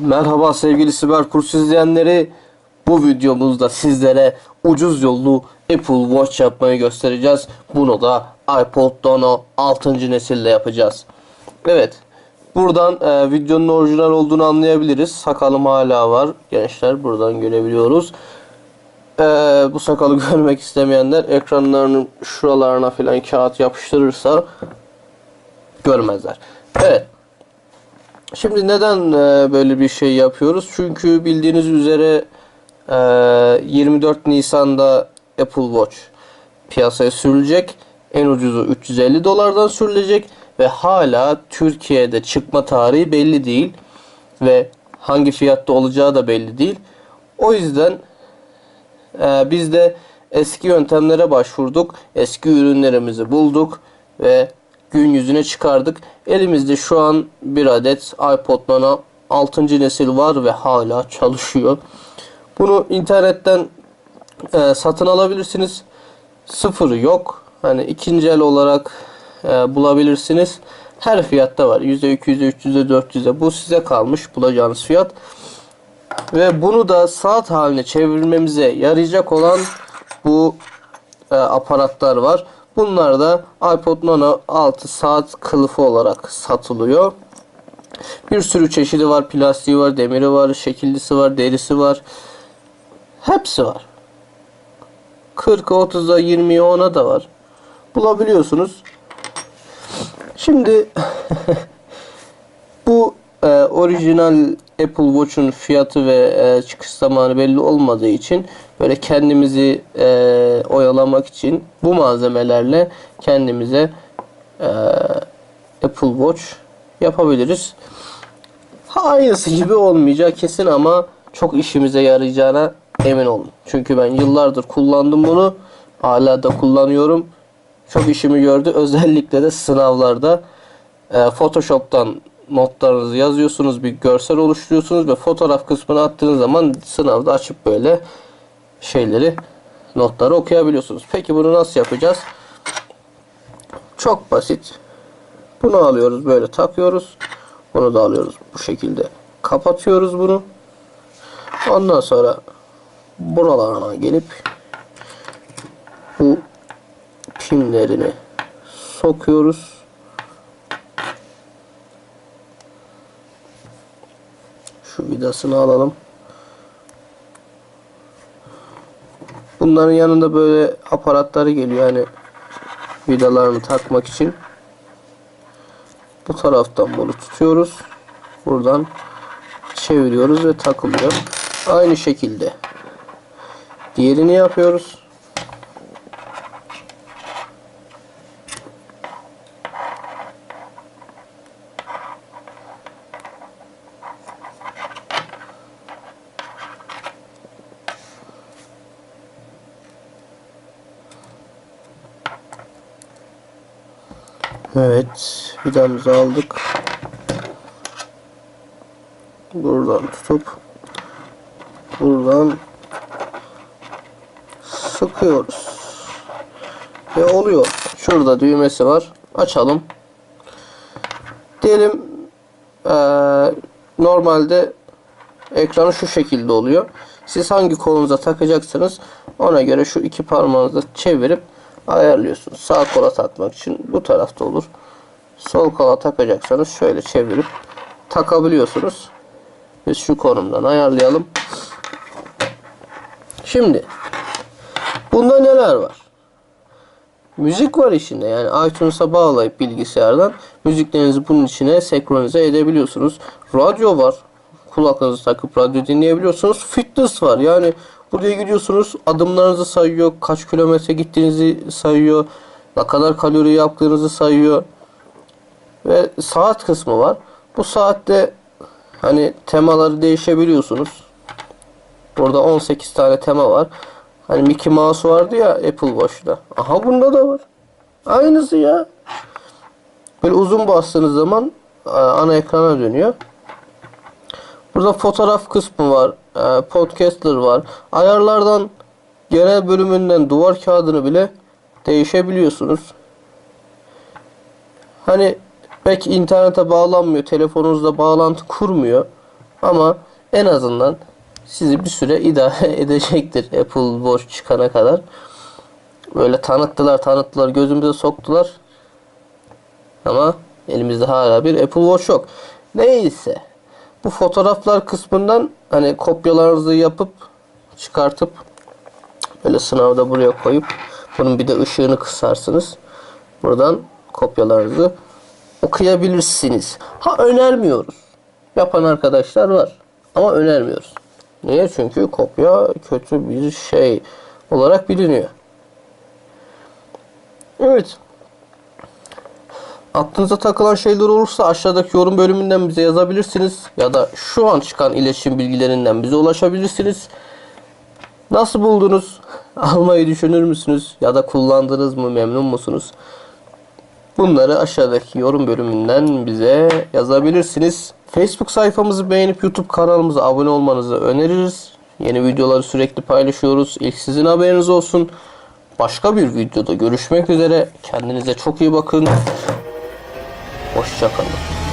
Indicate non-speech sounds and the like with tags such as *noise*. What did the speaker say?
Merhaba sevgili Siber Kurs izleyenleri. Bu videomuzda sizlere ucuz yollu Apple Watch yapmayı göstereceğiz. Bunu da iPod Nano 6. nesille yapacağız. Evet. Buradan e, videonun orijinal olduğunu anlayabiliriz. Sakalım hala var. Gençler buradan görebiliyoruz. E, bu sakalı *laughs* görmek istemeyenler ekranlarının şuralarına falan kağıt yapıştırırsa görmezler. Evet. Şimdi neden e, böyle bir şey yapıyoruz? Çünkü bildiğiniz üzere e, 24 Nisan'da Apple Watch piyasaya sürülecek. En ucuzu 350 dolardan sürülecek ve hala Türkiye'de çıkma tarihi belli değil ve hangi fiyatta olacağı da belli değil. O yüzden e, biz de eski yöntemlere başvurduk. Eski ürünlerimizi bulduk ve gün yüzüne çıkardık. Elimizde şu an bir adet iPod Nano 6. nesil var ve hala çalışıyor. Bunu internetten e, satın alabilirsiniz. Sıfırı yok. Hani ikinci el olarak e, bulabilirsiniz. Her fiyatta var. %200'e, 300'e, 400'e. Bu size kalmış bulacağınız fiyat. Ve bunu da saat haline çevirmemize yarayacak olan bu e, aparatlar var. Bunlar da iPod Nano 6 saat kılıfı olarak satılıyor. Bir sürü çeşidi var. Plastiği var, demiri var, şekillisi var, derisi var. Hepsi var. 40'a 30'a 20'ye 10'a da var. Bulabiliyorsunuz. Şimdi *laughs* bu e, orijinal Apple Watch'un fiyatı ve e, çıkış zamanı belli olmadığı için böyle kendimizi e, oyalamak için bu malzemelerle kendimize e, Apple Watch yapabiliriz. Ha, Aynısı gibi olmayacak kesin ama çok işimize yarayacağına emin olun. Çünkü ben yıllardır kullandım bunu. Hala da kullanıyorum. Çok işimi gördü. Özellikle de sınavlarda e, Photoshop'tan notlarınızı yazıyorsunuz, bir görsel oluşturuyorsunuz ve fotoğraf kısmına attığınız zaman sınavda açıp böyle şeyleri, notları okuyabiliyorsunuz. Peki bunu nasıl yapacağız? Çok basit. Bunu alıyoruz böyle takıyoruz. Bunu da alıyoruz bu şekilde. Kapatıyoruz bunu. Ondan sonra buralarına gelip bu pimlerini sokuyoruz. Şu vidasını alalım. Bunların yanında böyle aparatları geliyor yani vidalarını takmak için. Bu taraftan bunu tutuyoruz. Buradan çeviriyoruz ve takılıyor. Aynı şekilde diğerini yapıyoruz. Evet, vidamızı aldık. Buradan tutup buradan sıkıyoruz. Ve oluyor. Şurada düğmesi var. Açalım. Diyelim eee, normalde ekranı şu şekilde oluyor. Siz hangi kolunuza takacaksınız ona göre şu iki parmağınızı çevirip ayarlıyorsunuz. Sağ kola takmak için bu tarafta olur. Sol kola takacaksanız şöyle çevirip takabiliyorsunuz. Biz şu konumdan ayarlayalım. Şimdi bunda neler var? Müzik var içinde. Yani iTunes'a bağlayıp bilgisayardan müziklerinizi bunun içine senkronize edebiliyorsunuz. Radyo var. Kulaklarınızı takıp radyo dinleyebiliyorsunuz. Fitness var. Yani buraya gidiyorsunuz adımlarınızı sayıyor. Kaç kilometre gittiğinizi sayıyor. Ne kadar kalori yaptığınızı sayıyor. Ve saat kısmı var. Bu saatte hani temaları değişebiliyorsunuz. Burada 18 tane tema var. Hani Mickey Mouse vardı ya Apple Watch'ta. Aha bunda da var. Aynısı ya. Böyle uzun bastığınız zaman ana ekrana dönüyor. Burada fotoğraf kısmı var. E, Podcaster var. Ayarlardan genel bölümünden duvar kağıdını bile değişebiliyorsunuz. Hani belki internete bağlanmıyor, telefonunuzda bağlantı kurmuyor. Ama en azından sizi bir süre idare *laughs* edecektir Apple Watch çıkana kadar. Böyle tanıttılar tanıttılar gözümüze soktular. Ama elimizde hala bir Apple Watch yok. Neyse. Bu fotoğraflar kısmından hani kopyalarınızı yapıp çıkartıp böyle sınavda buraya koyup bunun bir de ışığını kısarsınız. Buradan kopyalarınızı okuyabilirsiniz. Ha önermiyoruz. Yapan arkadaşlar var. Ama önermiyoruz. Niye? Çünkü kopya kötü bir şey olarak biliniyor. Evet. Aklınıza takılan şeyler olursa aşağıdaki yorum bölümünden bize yazabilirsiniz. Ya da şu an çıkan iletişim bilgilerinden bize ulaşabilirsiniz. Nasıl buldunuz? *laughs* Almayı düşünür müsünüz? Ya da kullandınız mı? Memnun musunuz? Bunları aşağıdaki yorum bölümünden bize yazabilirsiniz. Facebook sayfamızı beğenip YouTube kanalımıza abone olmanızı öneririz. Yeni videoları sürekli paylaşıyoruz. İlk sizin haberiniz olsun. Başka bir videoda görüşmek üzere. Kendinize çok iyi bakın. Hoşçakalın.